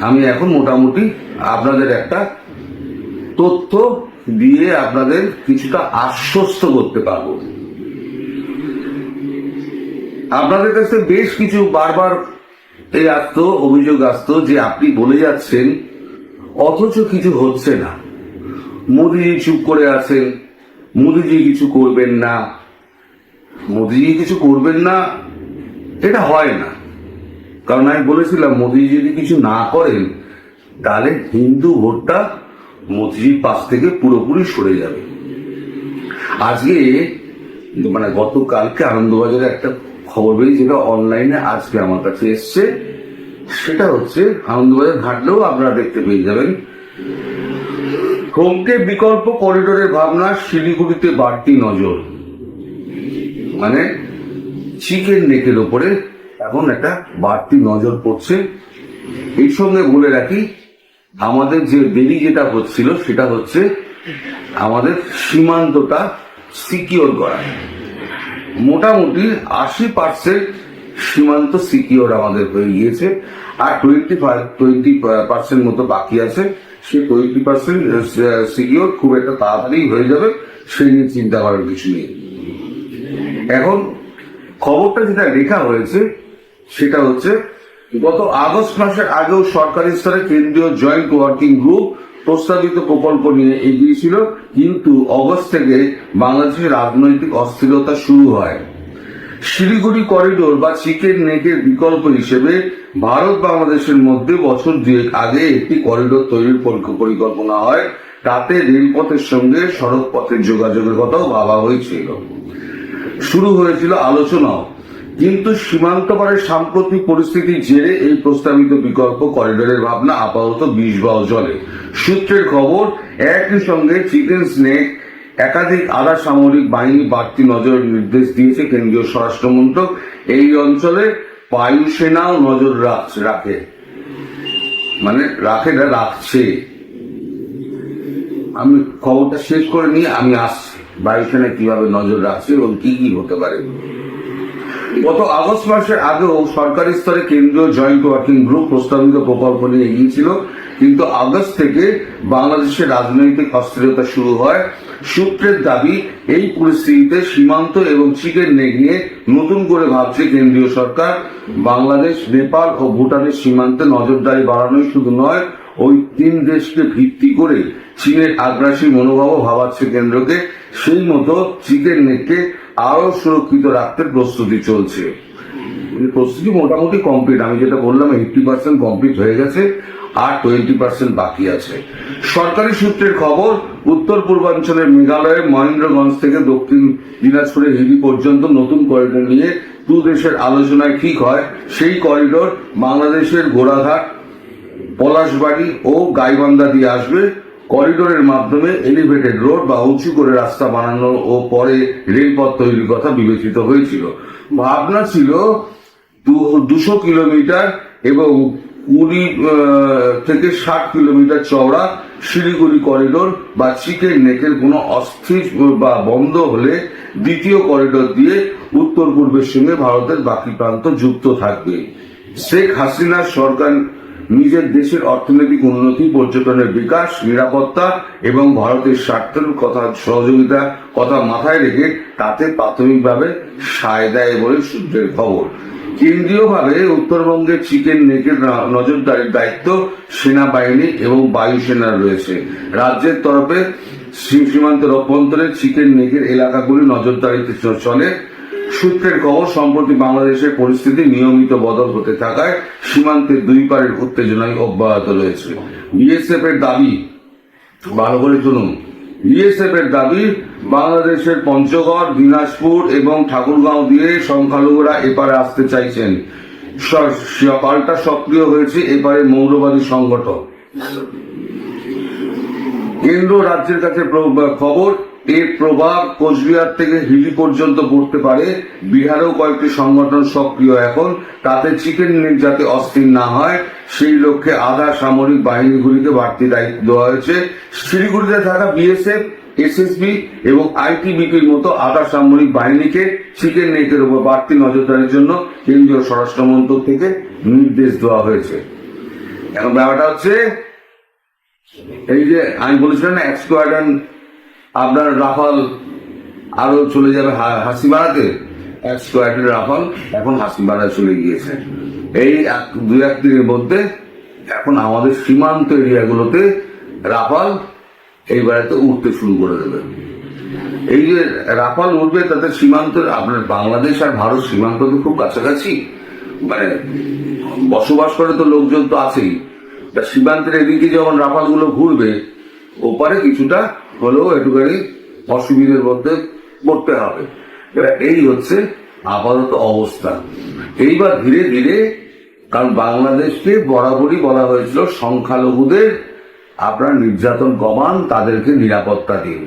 আমি এখন মোটামুটি আপনাদের একটা তথ্য দিয়ে আপনাদের কিছুটা আশ্বস্ত করতে পারব। আপনাদের কাছে বেশ কিছু বারবার এই আসতো, অভিযোগ আসতো যে আপনি বলে যাচ্ছেন, অথচ কিছু হচ্ছে না। মোদিজি চুপ করে আছেন, মোদিজি কিছু করবেন না। মোদিজি কিছু করবেন না, এটা হয় না। কারণ আমি বলেছিলাম, মোদি যদি কিছু না করেন, তাহলে হিন্দু ভোটটা মোদিজির পাশ থেকে পুরোপুরি সরে যাবে। আজকে মানে গতকালকে আনন্দবাজারে একটা খবর বেরিয়েছে, যেটা অনলাইনে আজকে আমার কাছে এসছে। সেটা হচ্ছে, আনন্দবাজার ঘাটলেও আপনারা দেখতে পেয়ে যাবেন। হোমকে বিকল্প করিডোরের ভাবনা শিলিগুড়িতে বাড়তি নজর। মানে চিকেন নেকের ওপরে এখন একটা বাড়তি নজর পড়ছে। এর সঙ্গে বলে রাখি, আমাদের যে দেরি যেটা হচ্ছিল সেটা হচ্ছে আমাদের সীমান্তটা সিকিওর করা। মোটামুটি আশি পার্সেন্ট সীমান্ত সিকিওর আমাদের হয়ে গিয়েছে, আর টোয়েন্টি টোয়েন্টি পার্সেন্ট মতো বাকি আছে। সে টোয়েন্টি পার্সেন্ট সিকিওর খুব একটা তাড়াতাড়ি হয়ে যাবে, সেই নিয়ে চিন্তা করার কিছু নেই। এখন খবরটা যেটা লেখা হয়েছে সেটা হচ্ছে গত আগস্ট মাসের আগেও সরকারি স্তরে কেন্দ্রীয় জয়েন্ট ওয়ার্কিং গ্রুপ প্রস্তাবিত প্রকল্প নিয়ে এগিয়েছিল কিন্তু অগস্ট থেকে বাংলাদেশের রাজনৈতিক অস্থিরতা শুরু হয়। শিলিগুড়ি করিডোর বা চিকেন নেকের বিকল্প হিসেবে ভারত বাংলাদেশের মধ্যে বছর দুয়েক আগে একটি করিডোর তৈরির পরিকল্পনা হয়। তাতে রেলপথের সঙ্গে সড়ক পথের যোগাযোগের কথাও ভাবা হয়েছিল। শুরু হয়েছিল আলোচনাও। কিন্তু সীমান্ত পারের সাম্প্রতিক পরিস্থিতির জেরে এই প্রস্তাবিত বিকল্প করিডোরের ভাবনা আপাতত বিষ বাও জলে। সূত্রের খবর, একই সঙ্গে চিকেন স্নেক, একাধিক আধা সামরিক বাহিনী বাড়তি নজর নির্দেশ দিয়েছে কেন্দ্রীয় স্বরাষ্ট্রমন্ত্রক। এই অঞ্চলে বায়ুসেনাও নজর রাখ- রাখে। মানে রাখে না, রাখছে। আমি খবরটা শেষ করে নিয়ে আমি আসছি। বায়ুসেনা কীভাবে নজর রাখছে এবং কি কি হতে পারে? গত আগস্ট মাসের আগেও সরকারি স্তরে কেন্দ্রীয় জয়েন্ট ওয়ার্কিং গ্রুপ প্রস্তাবিত প্রকল্প নিয়ে এগিয়েছিল কিন্তু আগস্ট থেকে বাংলাদেশের রাজনৈতিক অস্থিরতা শুরু হয়। সূত্রের দাবি, এই পরিস্থিতিতে সীমান্ত এবং চিকেন নেক নিয়ে নতুন করে ভাবছে কেন্দ্রীয় সরকার। বাংলাদেশ, নেপাল ও ভুটানের সীমান্তে নজরদারি বাড়ানোই শুধু নয়, ওই তিন দেশকে ভিত্তি করে চীনের আগ্রাসী মনোভাবও ভাবাচ্ছে কেন্দ্রকে, সেই মতো চিকেন নেককে আরও সুরক্ষিত রাখতে প্রস্তুতি চলছে। প্রস্তুতি মোটামুটি কমপ্লিট আমি যেটা বললাম এইটটি পার্সেন্ট কমপ্লিট হয়ে গেছে আর টোয়েন্টি পার্সেন্ট বাকি আছে। সরকারি সূত্রের খবর, উত্তর পূর্বাঞ্চলের মেঘালয়ের মহেন্দ্রগঞ্জ থেকে দক্ষিণ দিনাজপুরের হিলি পর্যন্ত নতুন করিডোর নিয়ে দু দেশের আলোচনায় ঠিক হয়। সেই করিডোর বাংলাদেশের ঘোড়াঘাট, পলাশবাড়ি ও গাইবান্ধা দিয়ে আসবে। করিডোরের মাধ্যমে এলিভেটেড রোড বা উঁচু করে রাস্তা বানানো ও পরে রেলপথ তৈরির কথা বিবেচিত হয়েছিল। ভাবনা ছিল দুশো কিলোমিটার এবং কুড়ি থেকে ষাট কিলোমিটার চওড়া শিলিগুড়ি করিডোর বা চিকেন নেকের কোনো অস্থির বা বন্ধ হলে দ্বিতীয় করিডোর দিয়ে উত্তর পূর্বের সঙ্গে ভারতের বাকি প্রান্ত যুক্ত থাকবে। শেখ হাসিনার সরকার নিজের দেশের অর্থনৈতিক উন্নতি, পর্যটনের বিকাশ, নিরাপত্তা এবং ভারতের স্বার্থের কথা, সহযোগিতা কথা মাথায় রেখে তাতে প্রাথমিকভাবে সায় দেয় বলে সূত্রের খবর। কেন্দ্রীয়ভাবে উত্তরবঙ্গের চিকেন নেকের নজরদারির দায়িত্ব সেনাবাহিনী এবং বায়ুসেনার রয়েছে। রাজ্যের তরফে সীমান্তের অভ্যন্তরে চিকেন নেকের এলাকাগুলি নজরদারিতে চলে। সূত্রের খবর, সম্প্রতি বাংলাদেশের পরিস্থিতি নিয়মিত বদল হতে থাকায় সীমান্তের দুই পারের উত্তেজনায় অব্যাহত রয়েছে। বিএসএফ এর দাবি, ভালো করে শুনুন। বিএসএফ এর দাবি, বাংলাদেশের পঞ্চগড়, দিনাজপুর এবং ঠাকুরগাঁও দিয়ে সংখ্যালঘুরা এপারে আসতে চাইছেন। পাল্টা সক্রিয় হয়েছে এপারে মৌলবাদী সংগঠন। কেন্দ্র রাজ্যের কাছে খবর এর প্রভাব কোচবিহার থেকে হিলি পর্যন্ত পড়তে পারে। বিহারেও কয়েকটি সংগঠন সক্রিয় এখন। তাতে চিকেন নেক যাতে অস্থির না হয়, সেই লক্ষ্যে আধা সামরিক বাহিনীগুলিকে বাড়তি দায়িত্ব দেওয়া হয়েছে। শিলিগুড়িতে থাকা বিএসএফ, এসএসবি এবং আইটিবিপির মতো আধা সামরিক বাহিনীকে চিকেন নেকের উপর বাড়তি নজরদারির জন্য কেন্দ্রীয় স্বরাষ্ট্র মন্ত্রক থেকে নির্দেশ দেওয়া হয়েছে। এখন ব্যাপারটা হচ্ছে, এই যে আমি বলেছিলাম না, এক আপনার রাফাল আরও চলে যাবে হাসিমারাতে এক স্কোয়াড্রন রাফাল এখন হাসিমারা চলে গিয়েছে। এই এক, দুই এক দিনের মধ্যে এখন আমাদের সীমান্ত এরিয়াগুলোতে রাফাল এইবারেতে উঠতে শুরু করে দেবে। এই যে রাফাল উঠবে তাদের সীমান্ত আপনার বাংলাদেশ আর ভারত সীমান্ত তো খুব কাছাকাছি। মানে বসবাস করে তো লোকজন তো আছেই। তা সীমান্তের এদিকে যখন রাফালগুলো ঘুরবে, ওপারে কিছুটা হলেও একটুখানি অসুবিধের মধ্যে পড়তে হবে। এই হচ্ছে আপাতত অবস্থা। এইবার ধীরে ধীরে, কারণ বাংলাদেশকে বরাবরই বলা হয়েছিল সংখ্যালঘুদের আপনার নির্যাতন কমান, তাদেরকে নিরাপত্তা দিন।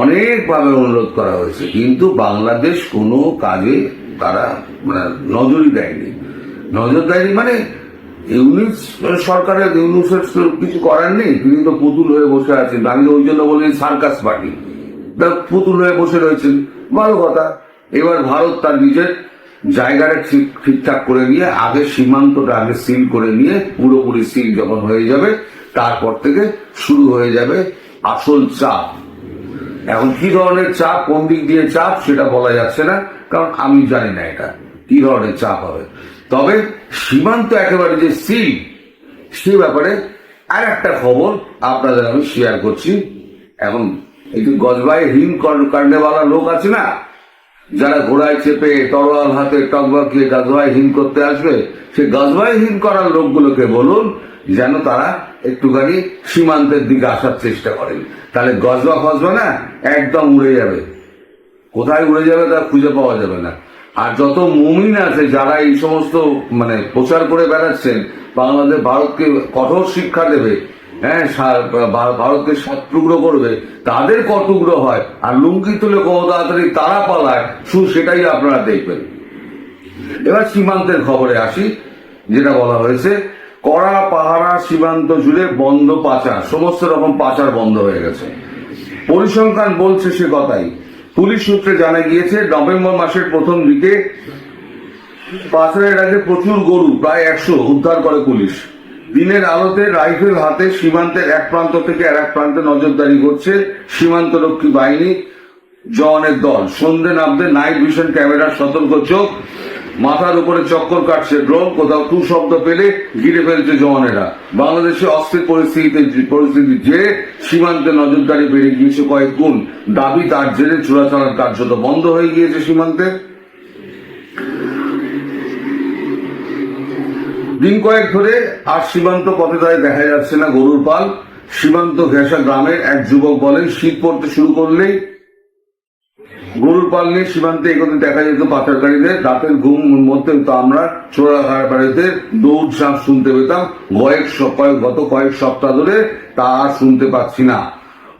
অনেকভাবে অনুরোধ করা হয়েছে, কিন্তু বাংলাদেশ কোনো কাজে তারা মানে নজরই দেয়নি। নজর দেয়নি মানে ইউনিস সরকারের ইউনিসের কিছু করার নেই, তিনি তো পুতুল হয়ে বসে আছেন। আমি ওই জন্য বলি সার্কাস পার্টি। পুতুল হয়ে বসে রয়েছেন। ভালো কথা। এবার ভারত তার নিজের জায়গাটা ঠিক ঠিকঠাক করে নিয়ে, আগে সীমান্তটা আগে সিল করে নিয়ে, পুরোপুরি সিল যখন হয়ে যাবে, তারপর থেকে শুরু হয়ে যাবে আসল চাপ। এখন কি ধরনের চাপ, কোন দিক দিয়ে চাপ, সেটা বলা যাচ্ছে না, কারণ আমি জানি না এটা। কি ধরনের চাপ হবে? তবে সীমান্ত একেবারে যে সিল সে ব্যাপারে আর একটা খবর আপনাদের আমি শেয়ার করছি। এখন একটু গজবাই হিম কাণ্ডেওয়ালা লোক আছে না? যারা ঘোড়ায় চেপে তরোয়াল হাতে টকবকিয়ে গাজবাই হিম করতে আসবে, সে গাজবাই হিম করার লোকগুলোকে বলুন, যেন তারা একটুখানি সীমান্তের দিকে আসার চেষ্টা করেন। তাহলে গজবা ফজবা না, একদম উড়ে যাবে। কোথায় উড়ে যাবে তা খুঁজে পাওয়া যাবে না। আর যত মুমিন আছে যারা এই সমস্ত মানে প্রচার করে বেড়াচ্ছেন, বাংলাদেশ ভারতকে কঠোর শিক্ষা দেবে হ্যাঁ ভারতকে সাত টুকরো করবে, তাদের কটুকরো হয়, আর লুঙ্গি তুলে কত তাড়াতাড়ি তারা পালায়, শুধু সেটাই আপনারা দেখবেন। এবার সীমান্তের খবরে আসি, যেটা বলা হয়েছে, কড়া পাহারা সীমান্ত জুড়ে বন্ধ পাচার, সমস্ত রকম পাচার বন্ধ হয়ে গেছে। পরিসংখ্যান বলছে সে কথাই পুলিশ সূত্রে জানা গিয়েছে, নভেম্বর মাসের প্রথম দিকে পাচারের আগে প্রচুর গরু, প্রায় একশো, উদ্ধার করে পুলিশ। দিনের আলোতে রাইফেল হাতে সীমান্তের এক প্রান্ত থেকে আর এক প্রান্তে নজরদারি করছে সীমান্তরক্ষী বাহিনী, জওয়ানের দল। সন্ধ্যে নামতে নাইট ভিশন ক্যামেরার সতর্ক চোখ। মাথার উপরে চক্কর কাটছে ড্রোন, কোথাও টু শব্দ পেলে ঘিরে ফেলছে জওয়ানেরা। বাংলাদেশে অস্থির পরিস্থিতিতে পরিস্থিতি জেরে সীমান্তে নজরদারি বেড়ে গিয়েছে কয়েক গুণ, দাবি তার জেরে চোরাচালান কার্যত বন্ধ হয়ে গিয়েছে সীমান্তে। দিন কয়েক ধরে আর সীমান্ত পথে তাই দেখা যাচ্ছে না গরুর পাল। সীমান্ত ঘেঁষা গ্রামের এক যুবক বলেন, শীত পড়তে শুরু করলেই গরুর পাল সীমান্তে এগোতে দেখা যেত পাচারকারীদের, রাতের ঘুম মধ্যে তো আমরা চোরাঘাট বাড়িতে দৌড় ঝাঁপ শুনতে পেতাম। কয়েক কয়েক গত কয়েক সপ্তাহ ধরে তা আর শুনতে পাচ্ছি না।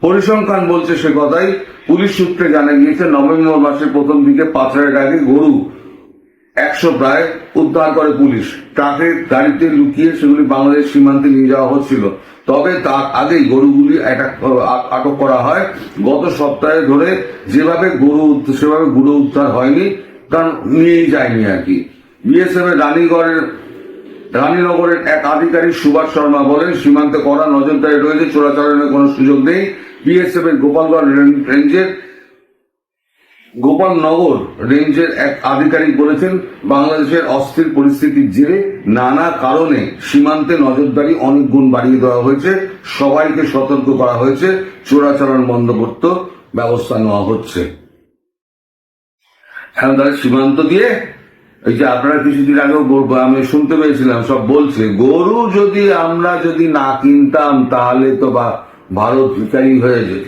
পরিসংখ্যান বলছে সে কথাই। পুলিশ সূত্রে জানা গিয়েছে, নভেম্বর মাসের প্রথম দিকে পাচারের আগে গরু একশো প্রায় উদ্ধার করে পুলিশ। ট্রাকের গাড়িতে লুকিয়ে সেগুলি বাংলাদেশ সীমান্তে নিয়ে যাওয়া হচ্ছিল। তবে তার আগেই গরুগুলি আটক করা হয়। গত সপ্তাহে ধরে যেভাবে গরু সেভাবে গুরু উদ্ধার হয়নি, কারণ নিয়েই যায়নি আর কি। বিএসএফ এর রানীগড়ের, রানীনগরের এক আধিকারিক সুভাষ শর্মা বলেন, সীমান্তে করা নজরদারি রয়েছে, চোরাচালানের কোনো সুযোগ নেই। বিএসএফ এর গোপালগঞ্জ রেঞ্জের গোপালনগর রেঞ্জের এক আধিকারিক বলেছেন, বাংলাদেশের অস্থির পরিস্থিতির জেরে নানা কারণে সীমান্তে নজরদারি অনেক গুণ বাড়িয়ে দেওয়া হয়েছে। সবাইকে সতর্ক করা হয়েছে। চোরাচালান বন্ধ করতে ব্যবস্থা নেওয়া হচ্ছে। এখন তাহলে সীমান্ত দিয়ে, এই যে আপনারা কিছুদিন আগেও আমি শুনতে পেয়েছিলাম, সব বলছে, গরু যদি আমরা যদি না কিনতাম, তাহলে তো বা ভারত ভিকারি হয়ে যেত।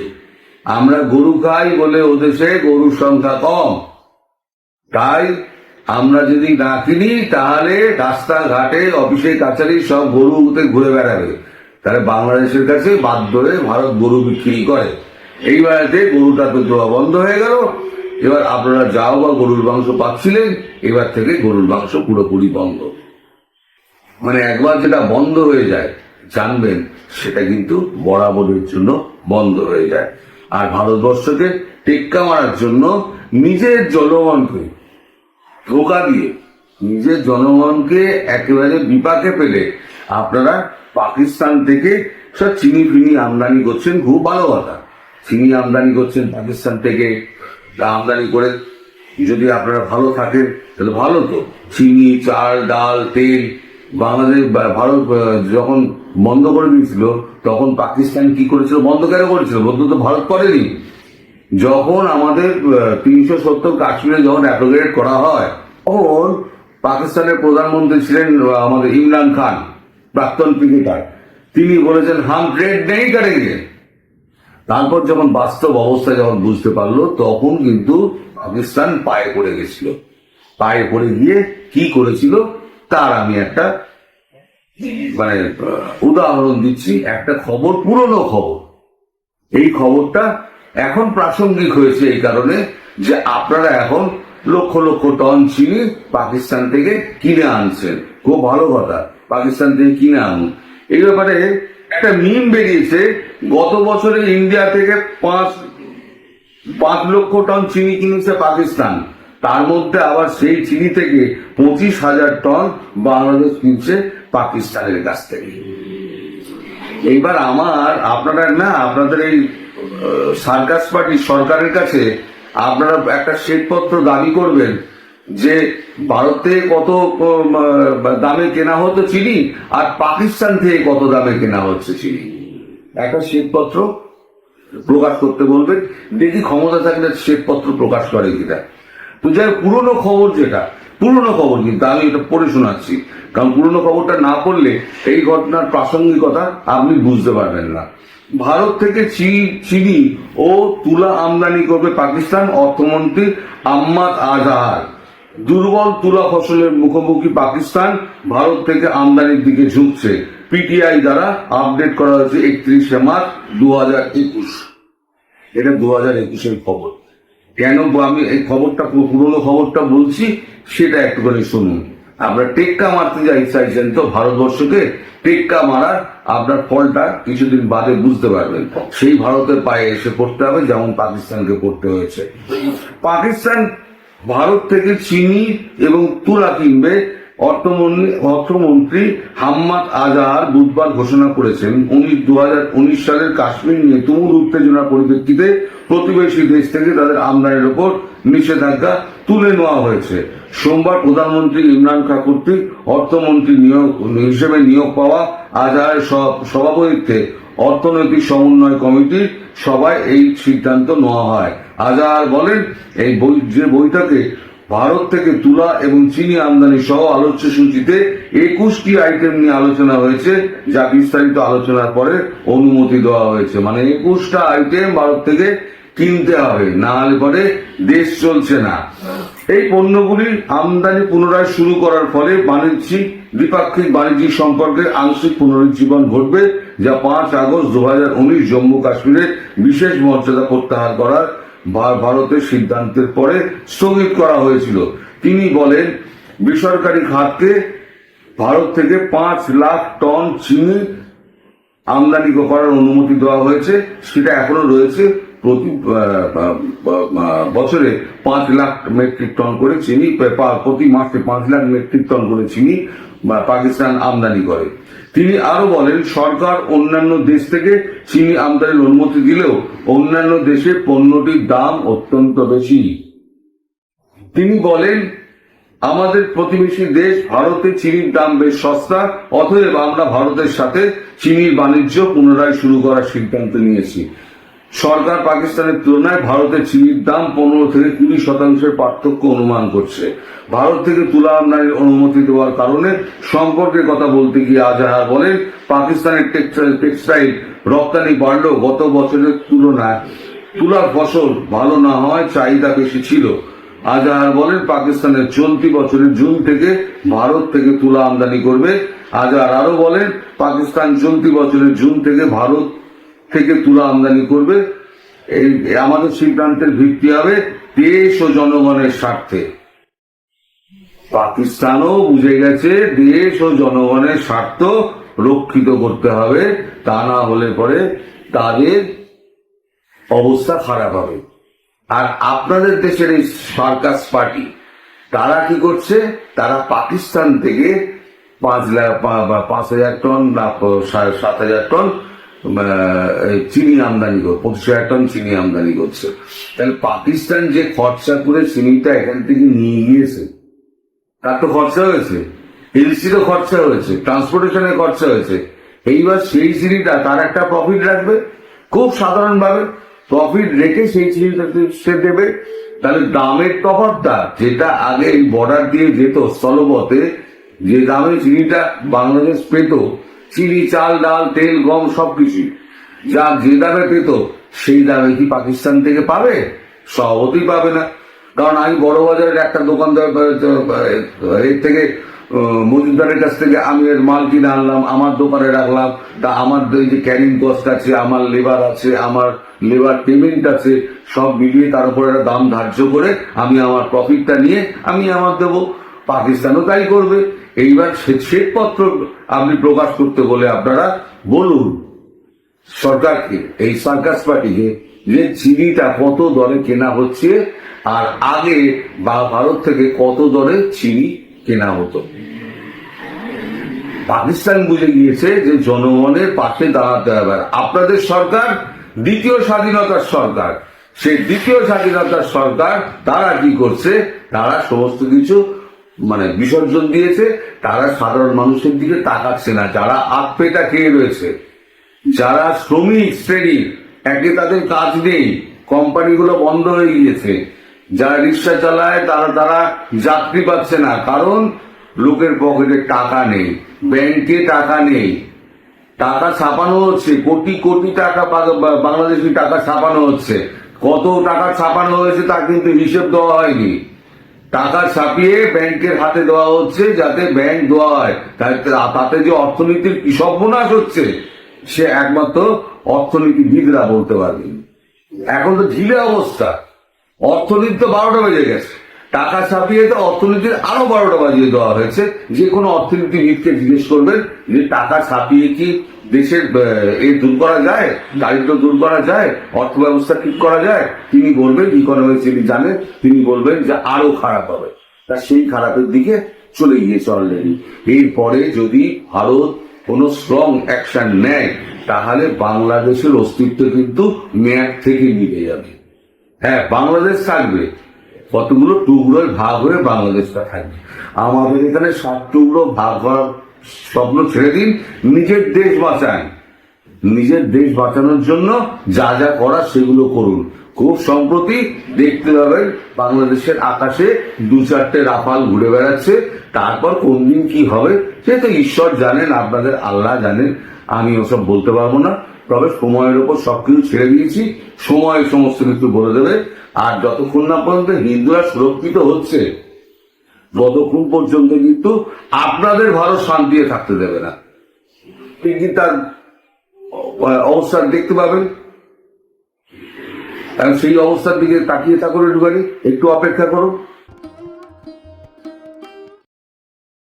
আমরা গরু খাই বলে ওদেশে গরুর সংখ্যা কম। তাই আমরা যদি না কিনি, তাহলে রাস্তাঘাটে অফিসে কাছারি সব গরুতে ঘুরে বেড়াবে। তাহলে বাংলাদেশের কাছে বাধ্য হয়ে ভারত গরু বিক্রি করে। এইবারেতে গরুটা তো দেওয়া বন্ধ হয়ে গেল। এবার আপনারা যাও বা গরুর মাংস পাচ্ছিলেন, এবার থেকে গরুর মাংস পুরোপুরি বন্ধ। মানে একবার যেটা বন্ধ হয়ে যায়, জানবেন, সেটা কিন্তু বরাবরের জন্য বন্ধ হয়ে যায়। আর ভারতবর্ষকে টেক্কা মারার জন্য নিজের জনগণকে ধোকা দিয়ে, নিজের জনগণকে একেবারে বিপাকে পেলে আপনারা পাকিস্তান থেকে সব চিনি ফিনি আমদানি করছেন, খুব ভালো কথা। চিনি আমদানি করছেন পাকিস্তান থেকে আমদানি করে যদি আপনারা ভালো থাকেন, তাহলে ভালো তো। চিনি, চাল, ডাল, তেল বাংলাদেশ ভারত যখন বন্ধ করে দিয়েছিল, তখন পাকিস্তান কি করেছিল? বন্ধ কেন করেছিল? বন্ধ তো ভারত করেনি। যখন আমাদের তিনশো সত্তর কাশ্মীরে যখন অ্যাপ্রোগ্রেড করা হয়, তখন পাকিস্তানের প্রধানমন্ত্রী ছিলেন আমাদের ইমরান খান, প্রাক্তন ক্রিকেটার। তিনি বলেছেন, হাম ট্রেড নেই করেঙ্গে। তারপর যখন বাস্তব অবস্থা যখন বুঝতে পারল, তখন কিন্তু পাকিস্তান পায়ে পড়ে গেছিল। পায়ে পড়ে গিয়ে কি করেছিল? তার আমি একটা মানে উদাহরণ দিচ্ছি, একটা খবর, পুরনো খবর। এই খবরটা এখন প্রাসঙ্গিক হয়েছে এই কারণে যে আপনারা এখন লক্ষ লক্ষ টন চিনি পাকিস্তান থেকে কিনে আনছেন। খুব ভালো কথা, পাকিস্তান থেকে কিনে আনুন। এই ব্যাপারে একটা মিম বেরিয়েছে, গত বছরে ইন্ডিয়া থেকে পাঁচ পাঁচ লক্ষ টন চিনি কিনেছে পাকিস্তান। তার মধ্যে আবার সেই চিনি থেকে পঁচিশ হাজার টন বাংলাদেশ কিনছে পাকিস্তানের কাছ থেকে। এইবার আমার আপনারা না, আপনাদের এই সার্কাস পার্টি সরকারের কাছে আপনারা একটা শ্বেতপত্র দাবি করবেন যে ভারতে কত দামে কেনা হতো চিনি আর পাকিস্তান থেকে কত দামে কেনা হচ্ছে চিনি। একটা শ্বেতপত্র প্রকাশ করতে বলবেন। দেখি ক্ষমতা থাকলে শ্বেতপত্র প্রকাশ করে কিনা। যাই পুরনো খবর যেটা, পুরনো খবর কিন্তু আমি এটা পড়ে শোনাচ্ছি। কারণ পুরনো খবরটা না পড়লে এই ঘটনার প্রাসঙ্গিকতা আপনি বুঝতে পারবেন না। ভারত থেকে চিনি ও তুলা আমদানি করবে পাকিস্তান অর্থমন্ত্রী আম্মাদ আজহার। দুর্বল তুলা ফসলের মুখোমুখি পাকিস্তান ভারত থেকে আমদানির দিকে ঝুঁকছে। পিটিআই দ্বারা আপডেট করা হয়েছে একত্রিশে মার্চ দু হাজার একুশ। এটা দু হাজার একুশের খবর। কেন আমি এই খবরটা পুরনো খবরটা বলছি, সেটা একটুখানি শুনুন। আপনার টেক্কা মারতে যাই চাইছেন তো ভারতবর্ষকে, টেক্কা মারার আপনার ফলটা কিছুদিন বাদে বুঝতে পারবেন। সেই ভারতের পায়ে এসে পড়তে হবে, যেমন পাকিস্তানকে পড়তে হয়েছে। পাকিস্তান, ভারত থেকে চিনি এবং তুলা কিনবে অর্থমন্ত্রী অর্থমন্ত্রী হাম্মাদ আজাহার বুধবার ঘোষণা করেছেন। উনিশ দু উনিশ সালের কাশ্মীর নিয়ে তুমুল উত্তেজনার পরিপ্রেক্ষিতে প্রতিবেশী দেশ থেকে তাদের আমদানির ওপর নিষেধাজ্ঞা তুলে নেওয়া হয়েছে। সোমবার প্রধানমন্ত্রী ইমরান খান কর্তৃক অর্থমন্ত্রী নিয়োগ হিসেবে নিয়োগ পাওয়া আজাহারের সভ- সভাপতিত্বে অর্থনৈতিক সমন্বয় কমিটির সভায় এই সিদ্ধান্ত নেওয়া হয়। আজাহার বলেন, এই যে বৈঠকে ভারত থেকে তুলা এবং চিনি আমদানি সহ আলোচ্য সূচিতে একুশটি আইটেম নিয়ে আলোচনা হয়েছে, যা বিস্তারিত আলোচনার পরে অনুমতি দেওয়া হয়েছে। মানে একুশটা আইটেম ভারত থেকে কিনতে হবে, না হলে পরে দেশ চলছে না। এই পণ্যগুলির আমদানি পুনরায় শুরু করার ফলে বাণিজ্যিক, দ্বিপাক্ষিক বাণিজ্যিক সম্পর্কের আংশিক পুনরুজ্জীবন ঘটবে, যা পাঁচ আগস্ট দু জম্মু কাশ্মীরের বিশেষ মর্যাদা প্রত্যাহার করার ভারতের সিদ্ধান্তের পরে স্থগিত করা হয়েছিল। তিনি বলেন, বেসরকারি খাতকে ভারত থেকে পাঁচ লাখ টন চিনি আমদানি করার অনুমতি দেওয়া হয়েছে, সেটা এখনও রয়েছে। প্রতি বছরে পাঁচ লাখ মেট্রিক টন করে চিনি প্রতি মাসে পাঁচ লাখ মেট্রিক টন করে চিনি পাকিস্তান আমদানি করে। তিনি আরও বলেন, সরকার অন্যান্য দেশ থেকে চিনি আমদানির অনুমতি দিলেও অন্যান্য দেশে পণ্যটির দাম অত্যন্ত বেশি। তিনি বলেন, আমাদের প্রতিবেশী দেশ ভারতে চিনির দাম বেশ সস্তা, অতএব আমরা ভারতের সাথে চিনির বাণিজ্য পুনরায় শুরু করার সিদ্ধান্ত নিয়েছি। সরকার পাকিস্তানের তুলনায় ভারতের চিনির দাম পনেরো থেকে কুড়ি শতাংশের পার্থক্য অনুমান করছে। ভারত থেকে তুলা আমদানির অনুমতি দেওয়ার কারণে সম্পর্কের কথা বলতে গিয়ে আজাহার বলেন, পাকিস্তানের টেক্সটাইল রপ্তানি বাড়লেও গত বছরের তুলনায় তুলার ফসল ভালো না হওয়ায় চাহিদা বেশি ছিল। আজাহার বলেন, পাকিস্তানের চলতি বছরের জুন থেকে ভারত থেকে তুলা আমদানি করবে। আজাহার আরও বলেন, পাকিস্তান চলতি বছরের জুন থেকে ভারত থেকে তুলা আমদানি করবে। এই আমাদের সিদ্ধান্তের ভিত্তি হবে দেশ ও জনগণের স্বার্থে। পাকিস্তানও বুঝে গেছে দেশ ও জনগণের স্বার্থ রক্ষিত করতে হবে, তা না হলে পরে তাদের অবস্থা খারাপ হবে। আর আপনাদের দেশের এই সার্কাস পার্টি, তারা কি করছে? তারা পাকিস্তান থেকে পাঁচ লাখ পাঁচ হাজার টন বা সাত হাজার টন চিনি আমদানি করছে পঁচিশ হাজার টন চিনি আমদানি করছে। তাহলে পাকিস্তান যে খরচা করে চিনিটা এখান থেকে নিয়ে গিয়েছে, তার তো খরচা হয়েছে। এলসিরও খরচা হয়েছে ট্রান্সপোর্টেশনের খরচা হয়েছে। এইবার সেই চিনিটা তার একটা প্রফিট রাখবে, খুব সাধারণভাবে প্রফিট রেখে সেই চিনিটা সে দেবে। তাহলে দামের তফাৎটা, যেটা আগে এই বর্ডার দিয়ে যেত স্থলপথে, যে দামে চিনিটা বাংলাদেশ পেত চিনি, চাল, ডাল, তেল, গম সবকিছু যা যে দামে পেত, সেই দামে কি পাকিস্তান থেকে পাবে? সহবতই পাবে না। কারণ আমি বড় বাজারের একটা দোকানদার এর থেকে মজুদারের কাছ থেকে আমি এর মাল কিনে আনলাম, আমার দোকানে রাখলাম। তা আমার এই যে ক্যারিং কস্ট আছে, আমার লেবার আছে, আমার লেবার পেমেন্ট আছে, সব মিলিয়ে তার উপর একটা দাম ধার্য করে আমি আমার প্রফিটটা নিয়ে আমি আমার দেবো। পাকিস্তানও তাই করবে। এইবার শ্বেত শ্বেতপত্র আপনি প্রকাশ করতে বলে আপনারা বলুন, সরকারকে, এই সার্কাস পার্টিকে, যে চিনিটা কত দরে কেনা হচ্ছে, আর আগে বা ভারত থেকে কত দরে চিনি কেনা হতো। পাকিস্তান বুঝে গিয়েছে যে জনগণের পাশে দাঁড়াতে হবে। আপনাদের সরকার, দ্বিতীয় স্বাধীনতার সরকার, সেই দ্বিতীয় স্বাধীনতার সরকার, তারা কি করছে? তারা সমস্ত কিছু মানে বিসর্জন দিয়েছে, তারা সাধারণ মানুষের দিকে তাকাচ্ছে না। যারা পেটা খেয়ে রয়েছে, যারা শ্রমিক শ্রেণি, একে তাদের কাজ নেই, কোম্পানিগুলো বন্ধ হয়ে গিয়েছে। যারা রিক্সা চালায়, তারা তারা যাত্রী পাচ্ছে না, কারণ লোকের পকেটে টাকা নেই, ব্যাংকে টাকা নেই। টাকা ছাপানো হচ্ছে, কোটি কোটি টাকা বাংলাদেশি টাকা ছাপানো হচ্ছে। কত টাকা ছাপানো হয়েছে তা কিন্তু হিসেব দেওয়া হয়নি। টাকা ছাপিয়ে ব্যাংকের হাতে দেওয়া হচ্ছে যাতে ব্যাংক দেওয়া হয়। তাতে যে অর্থনীতির কি সর্বনাশ হচ্ছে, সে একমাত্র অর্থনীতিবিদরা বলতে পারবেন। এখন তো ঢিলে অবস্থা। অর্থনীতি তো বারোটা বেজে গেছে। টাকা ছাপিয়ে তো অর্থনীতির আরও বারোটা বাজিয়ে দেওয়া হয়েছে। যে কোনো অর্থনীতিবিদকে জিজ্ঞেস করবেন যে টাকা ছাপিয়ে কি দেশের, এ দূর করা যায় দারিদ্র দূর করা যায় অর্থ ব্যবস্থা ঠিক করা যায়, তিনি বলবেন ইকোনমিক্স যিনি জানেন, তিনি বলবেন যে আরও খারাপ হবে। তা সেই খারাপের দিকে চলে গিয়েছে অলরেডি এরপরে যদি ভারত কোনো স্ট্রং অ্যাকশন নেয়, তাহলে বাংলাদেশের অস্তিত্ব কিন্তু মেয়াদ থেকে মিটে যাবে। হ্যাঁ বাংলাদেশ থাকবে। কতগুলো টুকরোয় ভাগ হয়ে বাংলাদেশটা থাকবে। আমাদের এখানে সাত টুকরো ভাগ হওয়ার স্বপ্ন ছেড়ে দিন, নিজের দেশ বাঁচান। নিজের দেশ বাঁচানোর জন্য যা যা করার সেগুলো করুন। খুব সম্প্রতি দেখতে পাবেন, বাংলাদেশের আকাশে দু চারটে রাফাল ঘুরে বেড়াচ্ছে। তারপর কোন দিন কি হবে, সে তো ঈশ্বর জানেন, আপনাদের আল্লাহ জানেন। আমি ওসব বলতে পারব না। তবে সময়ের ওপর সবকিছু ছেড়ে দিয়েছি। সময় সমস্ত কিছু বলে দেবে। আর যতক্ষণ না পর্যন্ত হিন্দুরা সুরক্ষিত হচ্ছে ততক্ষণ পর্যন্ত কিন্তু আপনাদের ভারত শান্তিতে থাকতে দেবে না। তিনি তার অবস্থান অবস্থা দেখতে পাবেন? সেই অবস্থার দিকে তাকিয়ে থাকুন একটুখানি, একটু অপেক্ষা করুন।